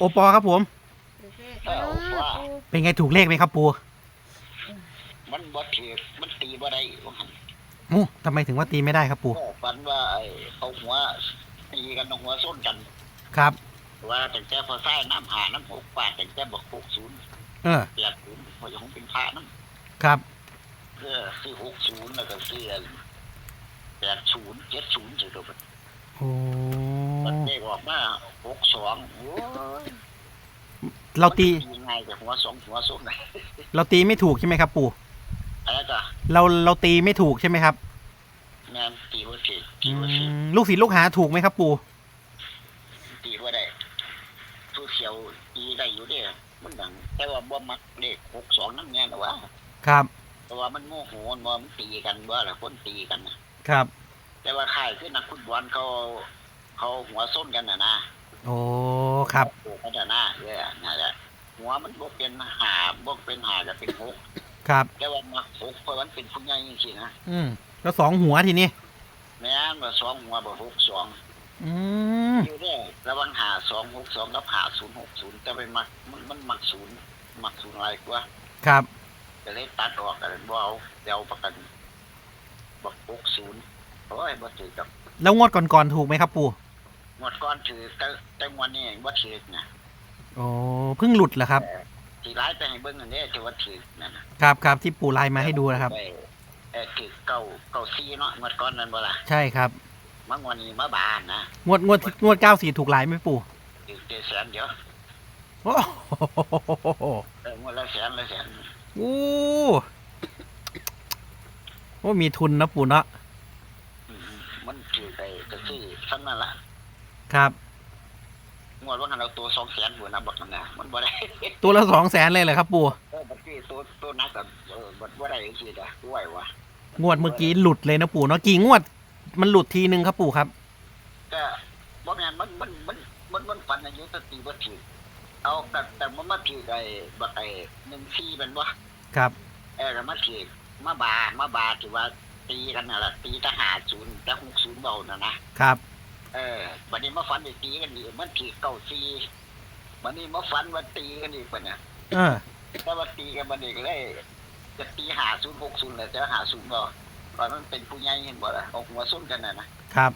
โอปอครับผม เออว่า เป็นไงถูกเลขไหมครับปูมันบ่ถือมันตีบ่ได้ว่าหั่นอู้ทำไมถึงว่าตีไม่ได้ครับปูก็ฝันว่าไอ้เขาหัวตีกันหัวส้นกัน ครับ ว่าแต่แกพอใส่น้ำหาน้ำหกปาดแต่แกบอกหกศูนย์เออแปดศูนย์พอยังเป็นพระน้ครับำเพื่อซื้อหกศูนย์แล้วก็ซื้อแปดศูนย์เจ็ดศูนย์สิตัวมันโอ้ มันได้ออกมาหกสองโอ้ยเราตียังไงแต่หัวสองหัวส้นเลยเราตีไม่ถูกใช่ไหมครับ ปูอะไรก็เราเราตีไม่ถูกใช่ไหมครับแม่นตีว่าถืออืตีว่าถือมลูกศิษย์ลูกหาถูกไหมครับ ปูตีว่าได้ผู้เขียวตีได้อยู่เด้มันดัง แต่ว่าบ่มักเลขหกสองนั่นแน่นะว่าครับแต่ว่ามันโมโหมันว่ามันตีกันว่าละคนตีกันนะครับแต่ว่าข่ายคือนักฟุตบอลเขา เขาหัวส้นกันน่ะนะโอ้ครับโอ้กันน่ะนะเออนั่นแหละหัวมันบกเป็นหาบกเป็นหาจะเป็นหกครับ แต่ว่ามาหกเพราะมันเป็นผู้ใหญ่จริงๆนะอืมแล้วสองหัวทีนี้แม่นว่าสองหัวบ่หกสองอืมอยู่ได้ระวังหาสองหกสองกับหาศูนย์หกศูนย์แต่ไปมักมันมันมักศูนย์มักศูนย์อะไรกว่าครับจะเลยตัดออกกันบ่เอาเดี๋ยวประกันบอกหกศูนย์โอ้ยบ่ถือกับ แล้วงวดก่อนๆถูกไหมครับปู งวดก่อนถือแต่แต่งวันนี้บ่ถือนะโอ้เพิ่งหลุดเหรอครับที่ร้ายไปให้เบิ่งอันนี้ที่ว่าถือนั่นนะครับครับที่ปูไลน์มาให้ดูนะครับได้เออถือเก้าเก้าซีเนาะงวดก่อนนั่นบ่ล่ะใช่ครับมางวันนี้มาบานนะงวดงวดงวดเก้าสี่ถูกหลายไหมปูถือเจ็ดแสนเดียวโอ้โหเอองวดละแสนละแสนโอ้โอ้มีทุนนะปูเนาะอืมมันถือไปก็คือซ้ำนั่นล่ะ ครับงวดว่าหันเอาตัวสองแสนหัวนะบักนั่นน่ะมันบ่ได้ตัวละสองแสนเลยเหรอครับปูเออบัดนี้ตัวตัวนักก็เออบัดบ่ได้จังซี่จ้ะด้วยวะงวดเมื่อกี้หลุดเลยนะปูเนาะกี่งวดมันหลุดทีนึงครับปูครับก็บ่แม่นมันมันมันมันมันฝันอายุตะตีบ่ถือเอาแต่แต่มันมาถือไอ้บักไอ้14แม่นบ่ครับเออก็มาถือมาบามาบาถือว่าตีกันน่ะล่ะตีทหารศูนย์แต่60เบาน่ะนะครับ เออบัดนี้มาฝันได้ตีกันอีกมันถือ94บัดนี้มาฝันว่าตีกันอีกบัดน่ะเออแต่ว่าตีกันบัดนี้ก็เลย จะตีหา0 60แล้วแต่หา0บ่ตอนมันเป็นผู้ใหญ่เห็นบ่ล่ะเอาหัวซุ่มกันน่ะนะครับ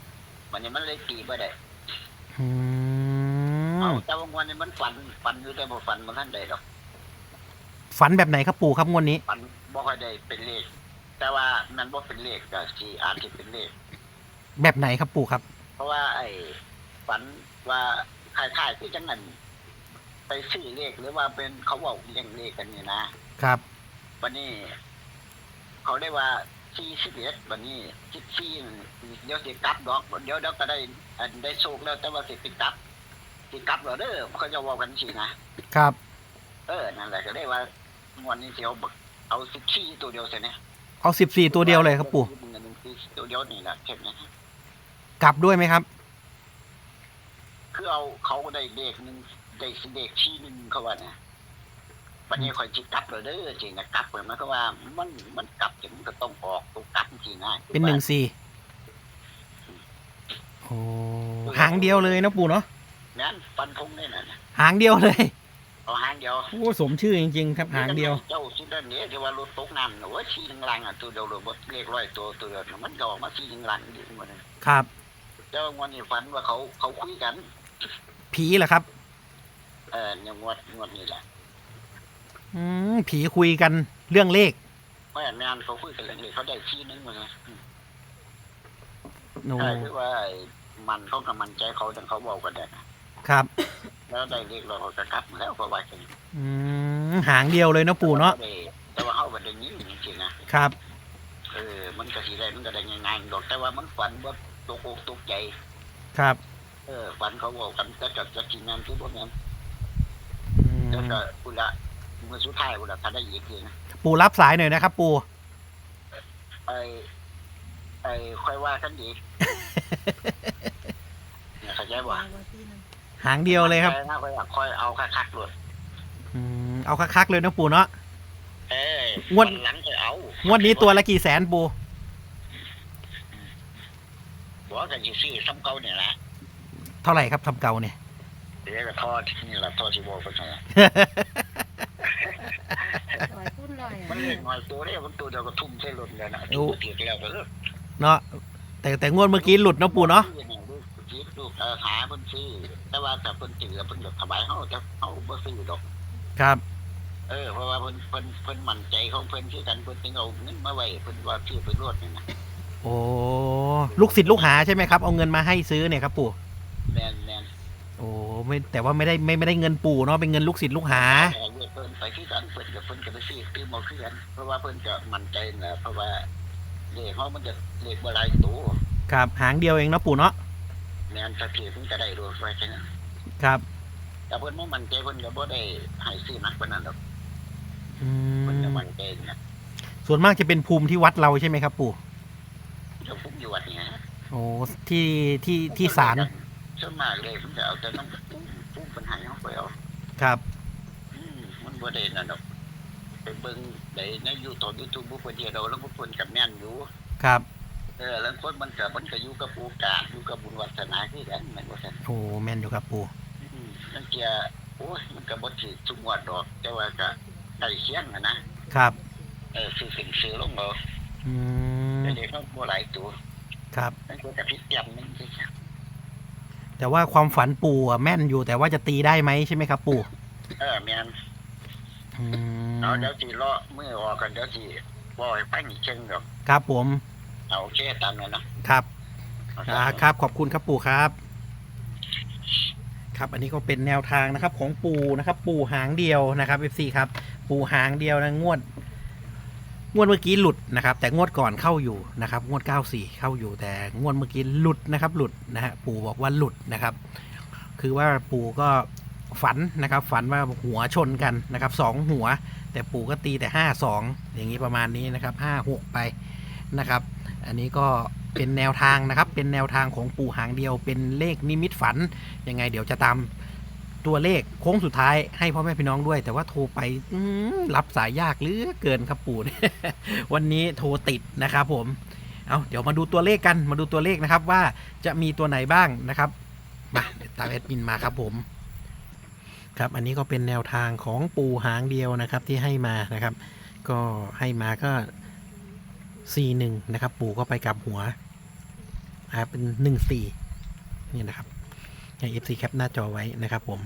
บัดนี้มันเลยตีบ่ได้อืเอามแต่ว่าวันนี้มันฝันฝันอยู่แต่บ่ฝันมันท่านใดดอกฝันแบบไหนครับปูครับงวดนี้ฝันบ่ค่อยได้เป็นเลข แต่ว่ามันบ่เป็นเลขก็สิอาจสิเป็นเลข แบบไหนครับปูครับ เพราะว่า ไอ้ฝันว่าคล้ายๆคือจังนั้นไปซื้อเลขหรือว่าเป็นเขาบอกเลี้ยงเลขกันนี่นะครับ วันนี้ เขาได้ว่า41วันนี้14เดี๋ยวสิกลับดอกเดี๋ยวเดี๋ยวก็ได้ อันได้โชคแล้วแต่ว่าสิไปกลับสิกลับแล้วเด้อเขาจะเว้ากันสินะครับ เออนั่นแหละก็ได้ว่างวันนี้เสียวบักเอาสิบขี้ตัวเดียวเสียเนี่ยเอาสิบสี่ตัวเดียวเลยครับปูมึงอันหนึงคือตัวเดียวนี่แหละเช่นนี้ กลับด้วยไหมครับ คือเอาเขาได้เลขหนึ่งได้สิเลขที่หนึ่งเขาว่าเนี่ยวันนี้คอยจิกลับเลยเด้อจริงนะกลับเลยมันก็ว่ามันมันกลับจริงมันก็ต้องออกตัวกลับจริงนะเป็นหนึ่งสี่โอ้หางเดียวเลยนะปูเนาะงั้นฟันธงได้น่ะนะหางเดียวเลยเอาหางเดียวโอ้สมชื่อจริงๆครับหางเดียวเจ้าสุดด้านนี้ที่ว่ารถตกน้ำน่ะว่าชี้หนึ่งลังอะตัวเดียวเลยบดเลขร้อยตัวตัวเดียวน่ะมันก็ออกมาชี้หนึ่งลังอยู่หมดเลยครับ เจ้าวันนี้ฝันว่าเขาเขาคุยกัน ผีเหรอครับ เออเนี่ยงวดงวดนี้แหละอืมผีคุยกันเรื่องเลขเพราะอย่างนั้นเขาคุยกันเรื่องนี้เขาได้ที่นึงมาไงโอ้ใช่คือว่าไอ้มันเขากับมันใจเขาดังเขาบอกกันได้นะครับ แล้วได้เรียกเราเขาจะกลับมาแล้วก็ว่ากันอืมหางเดียวเลยนะปู่เนาะแต่ว่แต่ว่าเขาบันได้ยินจริงๆนะครับ เออ มันก็สีได้มันก็ได้ง่ายๆดอกแต่ว่ามันฝันว่า ตกอกตกใจ ครับเออฝันเขาบอกกันจะจัดจะกินนั้นคือพวกนั้นอืมแล้วก็อุละเมื่อสุดท้ายอุละถ้าได้อีกทีนะปู่รับสายหน่อยนะครับ ปู่ไอ้ไอ้ค่อยว่ากันดีเนี่ยเข้าใจบ่หางเดียวเลยครับใช่นะค่อยอยากค่อยเอาคักๆเลยอืมเอาคักๆเลยนะปู่เนาะ เอ้ยงวดหลังจะเอางวดนี้ตัวละกี่แสนปู่ บอกกันอยู่ซี่ซ้ำเก่าเนี่ยแหละเท่าไหร่ครับทำเก่าเนี่ย เดี๋ยวก็ทอดนี่แหละทอดชิโบกันไงลอยพุ่นลอยมันเล่นหน่อยตัวเดียวมันตัวเดียวก็ทุ่มใส่รถเลยนะโอ้ตัวเทียแล้วก็เลิกเนาะแต่แต่งวดเมื่อกี้หลุดเนาะปู่เนาะลูกจีบลูกเออหาเพิ่นซื้อแต่ว่าแต่เพิ่นจือเพิ่นก็สบายเฮาแต่เฮาบ่ซื้อดอก ครับเออเพราะว่าเพิ่นเพิ่นเพิ่นมั่นใจของเพิ่นคือกันเพิ่นถึงเอาเงินมาไว้เพิ่นว่าซื้อไปรวดนี่นะ โอ้ลูกศิษย์ลูกหาใช่ไหมครับ เอาเงินมาให้ซื้อเนี่ยครับปู่แม่นแม่นโอ้ไม่แต่ว่าไม่ได้ไม่ไม่ได้เงินปู่เนาะเป็นเงินลูกศิษย์ลูกหาแต่เงินเพิ่นไปคือกันเพิ่นก็เพิ่นก็ไปซื้อตื้อมาคือกันเพราะว่าเพิ่นก็มั่นใจนะเพราะว่าเลขเฮามันจะเลขบ่หลายตัวครับหางเดียวเองเนาะปู่เนาะแม่นสักทีเพิ่นก็ได้รวดไว้แค่นั้นครับ แต่เพิ่นบ่มั่นใจเพิ่นก็บ่ได้ให้ซื้อหนักปานนั้นดอกอืเพิ่นก็มมั่นใจนะส่วนมากจะเป็นภูมิที่วัดเราใช่ไหมครับปู่ เจ้าพุ่มอยู่วัดนี่ฮะโอ้ที่ที่ที่ศาลส่วนมากเลยผมจะเอาแต่น้ำปุ้มปุ้มปัญหาเขาไปเอาครับอืมมันบ่ได้นั่นดอกไปเบิ่งได้ในยูทูบยูทูบบุคคลเดียวเราแล้วบุคคลกับแม่นอยู่ครับเออแล้วคนมันก็มันก็อยู่กับโอกาสอยู่กับบุญวัฒนาคือกันแม่นบ่ซั่นโอ้แม่นอยู่ครับปู่อืมนั่นเกียโอ้ยมันก็บ่สิทุกงวดดอก แต่ว่าก็ใกล้เคียงนะนะครับ เออซื้อขึ้นซื้อลงเอาอืมแต่ เด็กเขาบ่หลายตัวครับ นั่นก็กับพิษยำนึงสิครับแต่ว่าความฝันปู่อะแม่นอยู่แต่ว่าจะตีได้ไหมใช่ไหมครับ ปู่เออแม่นอืมเอาเดี๋ยวสิเลาะมือออกกันเดี๋ยวสิบ่ให้ฟังอีกเชิงดอกครับผมเอาโอเคตามนั้นเนาะครับเอาอ่าตามนั้นครับขอบคุณครับปู่ครับ ครับ อันนี้ก็เป็นแนวทางนะครับ ของปู่นะครับ ปู่หางเดียวนะครับ FC ครับ ปู่หางเดียวนะงวด งวดเมื่อกี้หลุดนะครับ แต่งวดก่อนเข้าอยู่นะครับ งวด 94 เข้าอยู่แต่งวดเมื่อกี้หลุดนะครับ หลุดนะฮะปู่บอกว่าหลุดนะครับ คือว่าปู่ก็ฝันนะครับ ฝันว่าหัวชนกันนะครับสองหัว แต่ปู่ก็ตีแต่ห้าสองอย่างนี้ประมาณนี้นะครับห้าหกไปนะครับ อันนี้ก็เป็นแนวทางนะครับ เป็นแนวทางของปู่หางเดียว เป็นเลขนิมิตฝันยังไงเดี๋ยวจะตาม ตัวเลขโค้งสุดท้ายให้พ่อแม่พี่น้องด้วย แต่ว่าโทรไปรับสายยากเหลือเกินครับปู่วันนี้โทรติดนะครับผมเอาเดี๋ยวมาดูตัวเลขกันมาดูตัวเลขนะครับว่าจะมีตัวไหนบ้างนะครับมาตามแอดมินมาครับผมครับอันนี้ก็เป็นแนวทางของปู่หางเดียวนะครับที่ให้มานะครับ ก็ให้มาก็สี่หนึ่งนะครับ ปู่ก็ไปกลับหัวอ่าเป็นหนึ่งสี่นี่นะครับ ให้ FC แคปหน้าจอไว้นะครับผม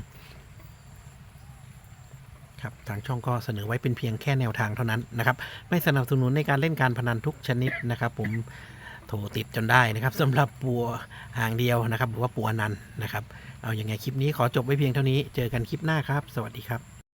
ครับทางช่องก็เสนอไว้เป็นเพียงแค่แนวทางเท่านั้นนะครับ ไม่สนับสนุนในการเล่นการพนันทุกชนิดนะครับ ผมโทรติดจนได้นะครับสำหรับปัวหางเดียวนะครับ หรือว่าปัวนันนะครับ เอาอย่างไงคลิปนี้ขอจบไว้เพียงเท่านี้ เจอกันคลิปหน้าครับ สวัสดีครับ